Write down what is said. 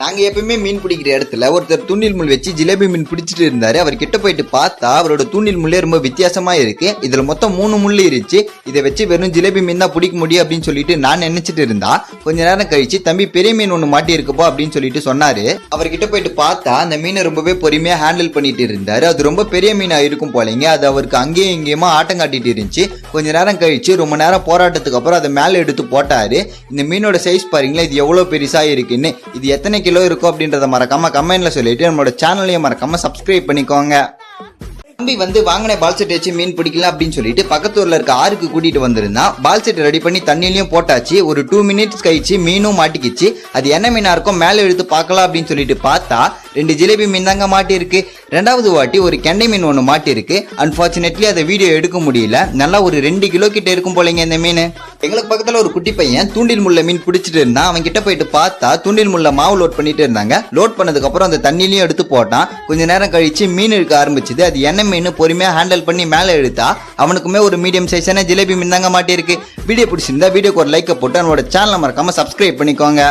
நாங்கள் எப்பயுமே மீன் பிடிக்கிற இடத்துல ஒருத்தர் தூண்டில் முள் வச்சு ஜிலேபி மீன் பிடிச்சிட்டு இருந்தாரு. அவர் கிட்ட போயிட்டு பார்த்தா அவரோட தூண்டில் முள்ளே ரொம்ப வித்தியாசமா இருக்கு. இதுல மொத்தம் மூணு முள் இருந்துச்சு. இதை வச்சு வெறும் ஜிலேபி மீன் தான் பிடிக்க முடியும் அப்படின்னு சொல்லிட்டு நான் நினைச்சிட்டு இருந்தா கொஞ்ச நேரம் கழிச்சு தம்பி பெரிய மீன் ஒன்று மாட்டி இருக்குப்பா அப்படின்னு சொல்லிட்டு சொன்னாரு. அவர்கிட்ட போயிட்டு பார்த்தா அந்த மீனை ரொம்பவே பொறுமையா ஹேண்டில் பண்ணிட்டு இருந்தாரு. அது ரொம்ப பெரிய மீனா இருக்கும் போலங்க. அது அவருக்கு அங்கேயும் இங்கேயுமா ஆட்டம் காட்டிட்டு இருந்துச்சு. கொஞ்ச நேரம் கழிச்சு ரொம்ப நேரம் போராட்டத்துக்கு அப்புறம் அதை மேலே எடுத்து போட்டாரு. இந்த மீனோட சைஸ் பாருங்களேன் இது எவ்வளோ பெருசா இருக்குன்னு. இது எத்தனை கிலோ இருக்கும் அப்படின்றத மறக்காம கமெண்ட்ல சொல்லிட்டு நம்மளோட சேனலையும் மறக்காம சப்ஸ்கிரைப் பண்ணிக்கோங்க. தம்பி வந்து வாங்கின பால் செட் வச்சு மீன் பிடிக்கலாம் அப்படின்னு சொல்லிட்டு பக்கத்தூர்ல இருக்க ஆறுக்கு கூட்டிட்டு வந்திருந்தான் பால் செட் ரெடி பண்ணி தண்ணிலையும் போட்டாச்சு. ஒரு டூ மினிட்ஸ் கழிச்சு மீனும் மாட்டிக்கிச்சு. அது என்ன மீனா இருக்கும்? மேலே எடுத்து பார்க்கலாம் அப்படின்னு சொல்லிட்டு பார்த்தா ரெண்டு ஜிலேபி மீன் தாங்க மாட்டிருக்கு ரெண்டாவது வாட்டி ஒரு கெண்டை மீன் ஒன்று மாட்டிருக்கு அன்பார்ச்சுனேட்லி அதை வீடியோ எடுக்க முடியல. நல்லா ஒரு ரெண்டு கிலோ கிட்ட இருக்கும் போலங்க இந்த மீன். எங்களுக்கு பக்கத்தில் ஒரு குட்டி பையன் தூண்டில் முள்ள மீன் பிடிச்சிட்டு இருந்தான். அவன் கிட்ட போயிட்டு பார்த்தா தூண்டில் முள்ள மாவு லோட் பண்ணிட்டு இருந்தாங்க. லோட் பண்ணதுக்கப்புறம் அந்த தண்ணிலையும் எடுத்து போட்டான். கொஞ்ச நேரம் கழிச்சு மீன் இருக்க ஆரம்பிச்சது. அது என்ன மீன் பொறுமையாக ஹேண்டில் பண்ணி மேலே எடுத்தா அவனுக்குமே ஒரு மீடியம் சைஸான ஜிலேபி மீன் தாங்க மாட்டியிருக்கு. வீடியோ பிடிச்சிருந்தா வீடியோக்கு ஒரு லைக்கை போட்டு அவனோட சேனலை மறக்காம சப்ஸ்கிரைப் பண்ணிக்கோங்க.